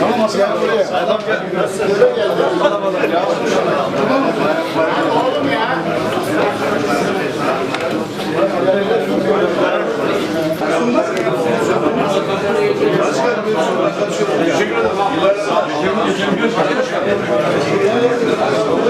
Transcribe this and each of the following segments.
Tamam Aslı gel buraya. Adam gel. Buraya gel. Adam adam ya. Tamam mı? Oğlum ya. Teşekkür ederim. Yıllar sağ olun. Yıllar sağ olun.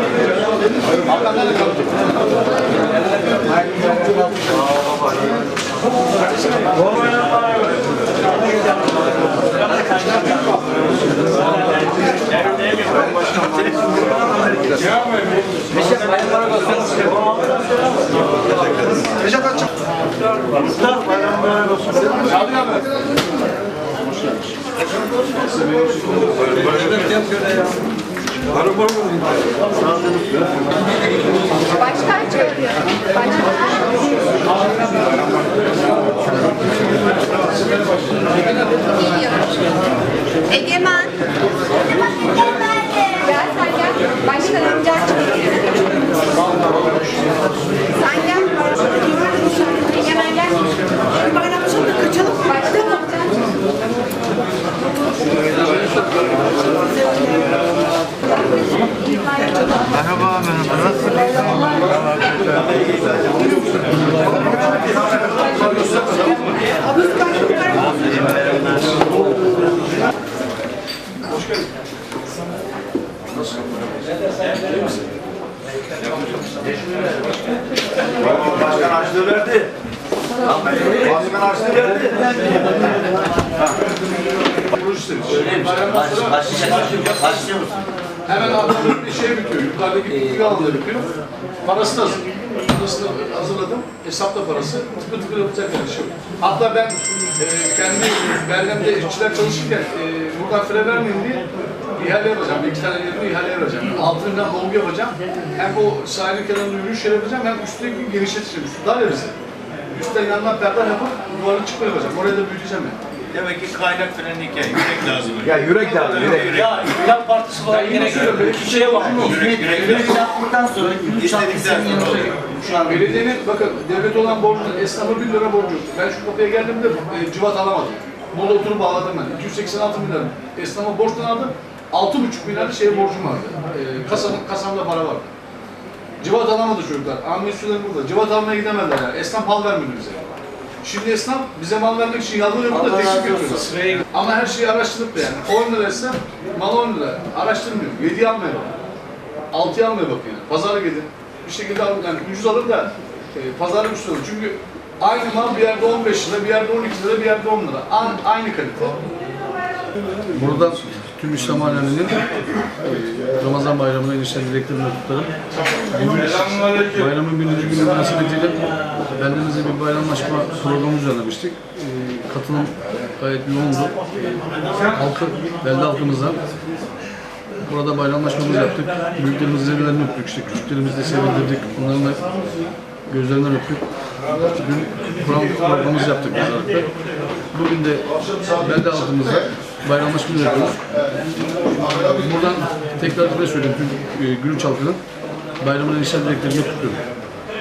Recep Açık. Mutlar bayramlar olsun. Abi abi. Başkan çağırıyor. Başkan. Başkan harçlığı verdi. Başkan harçlığı verdi. Kuruş istemiş. Bayramdan sonra Başlıyor musun? Hemen bir şey bitiyor. Yukarıdaki bitki aldı bitiyor. Parası da. Parasını hazırladım. Hesapla parası. Tıkır tıkır yapacak yani şey. Hatta ben e, kendi belgemde işçiler çalışırken e, buradan fire vermeyeyim diye ihale yapacağım. Bir iki tane yerine ihale yapacağım. Altından dolgu yapacağım. Hem o sahilin kenarında yürüyüş yapacağım hem üstteki genişleteceğim. Üstü dar ya bize. Üstten yandan perden yapıp duvarı çıkma yapacağım. Oraya da büyüteceğim yani. Demek ki kaynak freni hikaye. Yürek lazım. Ya yürek lazım, yürek. Ya İktidar Partisi falan gerek yok. Bir şeye bak. Yürek, yürek Yürek yaptıktan sonra İstedikten hakkı sonra Şu an Belediyenin bakın devlet olan borcunu esnafa 1 lira borcu. Ben şu kapıya geldiğimde e, cıvat alamadım. Burada oturup bağladım ben. 286 milyar esnafa borçtan aldım. 6,5 milyar şey borcum vardı. E, kasanın, kasamda para vardı. Cıvat alamadı çocuklar. Amnisyoner burada. Cıvat almaya gidemediler yani. Esnaf mal vermedi bize. Şimdi esnaf bize mal vermek için yalvarıyor burada teklif yapıyorlar. sıraya Ama her şeyi araştırıp da yani 10 liraysa mal 10 lira. Araştırmıyor. 7 almaya bak. 6'ya almaya bak yani. Pazara gidin. Bir şekilde al, yani ucuz alır da e, pazarlık ucuz alır. Çünkü aynı mal bir yerde 15 lira, bir yerde 12 lira, bir yerde 10 lira. Aynı, aynı kalite. Buradan tüm İslam aleminin Ramazan bayramına ilişkin dileklerini tutarım. Bugün bayramın birinci günü münasebetiyle bendenize bir bayramlaşma programı düzenlemiştik. E, Katılım gayet yoğundu. Halkı, belde halkımıza burada bayramlaşmamızı yaptık. Büyüklerimizin ellerinden öptük, işte küçüklerimizi de sevindirdik. Onların da gözlerinden öptük. Dün Kur'an programımızı yaptık özellikle. Bugün de belde halkımıza bayramlaşma yapıyoruz. Buradan tekrar bir söyleyeyim tüm e, Gülünç halkının bayramına inşallah dileklerini kutluyorum.